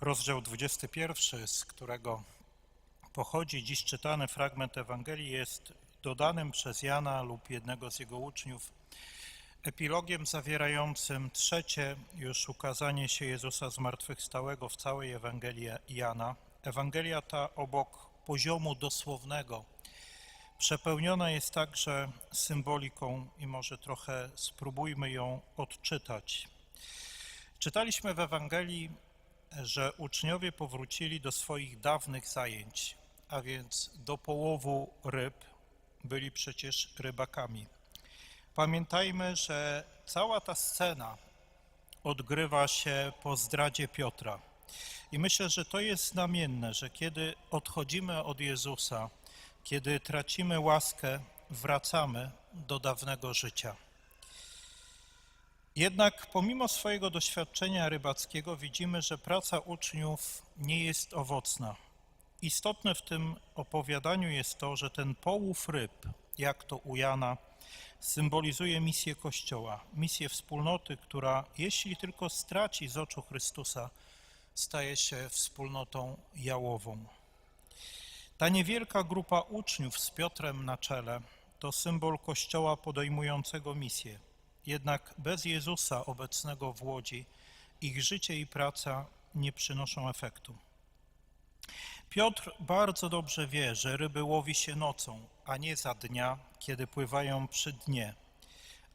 Rozdział 21, z którego pochodzi dziś czytany fragment Ewangelii, jest dodanym przez Jana lub jednego z jego uczniów epilogiem zawierającym trzecie już ukazanie się Jezusa zmartwychwstałego w całej Ewangelii Jana. Ewangelia ta obok poziomu dosłownego przepełniona jest także symboliką i może trochę spróbujmy ją odczytać. Czytaliśmy w Ewangelii, że uczniowie powrócili do swoich dawnych zajęć, a więc do połowu ryb, byli przecież rybakami. Pamiętajmy, że cała ta scena odgrywa się po zdradzie Piotra. I myślę, że to jest znamienne, że kiedy odchodzimy od Jezusa, kiedy tracimy łaskę, wracamy do dawnego życia. Jednak pomimo swojego doświadczenia rybackiego widzimy, że praca uczniów nie jest owocna. Istotne w tym opowiadaniu jest to, że ten połów ryb, jak to u Jana, symbolizuje misję Kościoła, misję wspólnoty, która jeśli tylko straci z oczu Chrystusa, staje się wspólnotą jałową. Ta niewielka grupa uczniów z Piotrem na czele to symbol Kościoła podejmującego misję. Jednak bez Jezusa obecnego w łodzi ich życie i praca nie przynoszą efektu. Piotr bardzo dobrze wie, że ryby łowi się nocą, a nie za dnia, kiedy pływają przy dnie.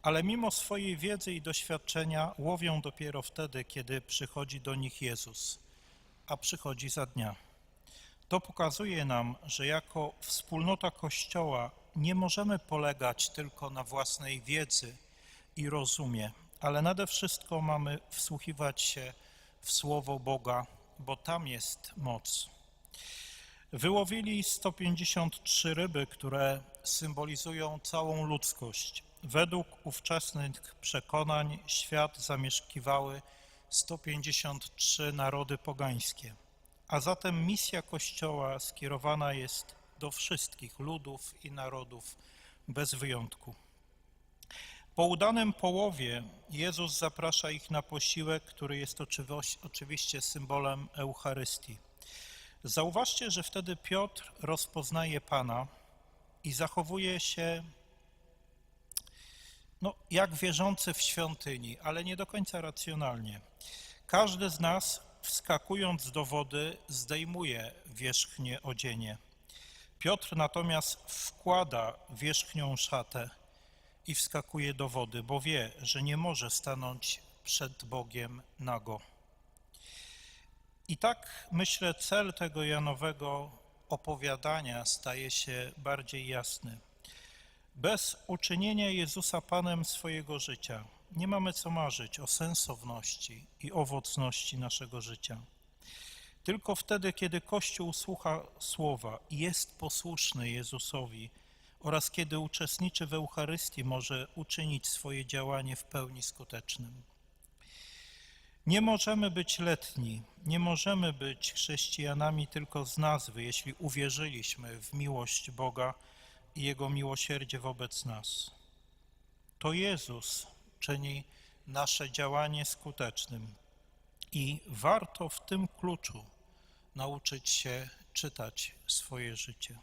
Ale mimo swojej wiedzy i doświadczenia łowią dopiero wtedy, kiedy przychodzi do nich Jezus, a przychodzi za dnia. To pokazuje nam, że jako wspólnota Kościoła nie możemy polegać tylko na własnej wiedzy i rozumie, ale nade wszystko mamy wsłuchiwać się w Słowo Boga, bo tam jest moc. Wyłowili 153 ryby, które symbolizują całą ludzkość. Według ówczesnych przekonań świat zamieszkiwały 153 narody pogańskie. A zatem misja Kościoła skierowana jest do wszystkich ludów i narodów bez wyjątku. Po udanym połowie Jezus zaprasza ich na posiłek, który jest oczywiście symbolem Eucharystii. Zauważcie, że wtedy Piotr rozpoznaje Pana i zachowuje się no, jak wierzący w świątyni, ale nie do końca racjonalnie. Każdy z nas, wskakując do wody, zdejmuje wierzchnie odzienie. Piotr natomiast wkłada wierzchnią szatę i wskakuje do wody, bo wie, że nie może stanąć przed Bogiem nago. I tak myślę, cel tego Janowego opowiadania staje się bardziej jasny. Bez uczynienia Jezusa Panem swojego życia nie mamy co marzyć o sensowności i owocności naszego życia. Tylko wtedy, kiedy Kościół słucha słowa i jest posłuszny Jezusowi oraz kiedy uczestniczy w Eucharystii, może uczynić swoje działanie w pełni skutecznym. Nie możemy być letni, nie możemy być chrześcijanami tylko z nazwy, jeśli uwierzyliśmy w miłość Boga i Jego miłosierdzie wobec nas. To Jezus czyni nasze działanie skutecznym i warto w tym kluczu nauczyć się czytać swoje życie.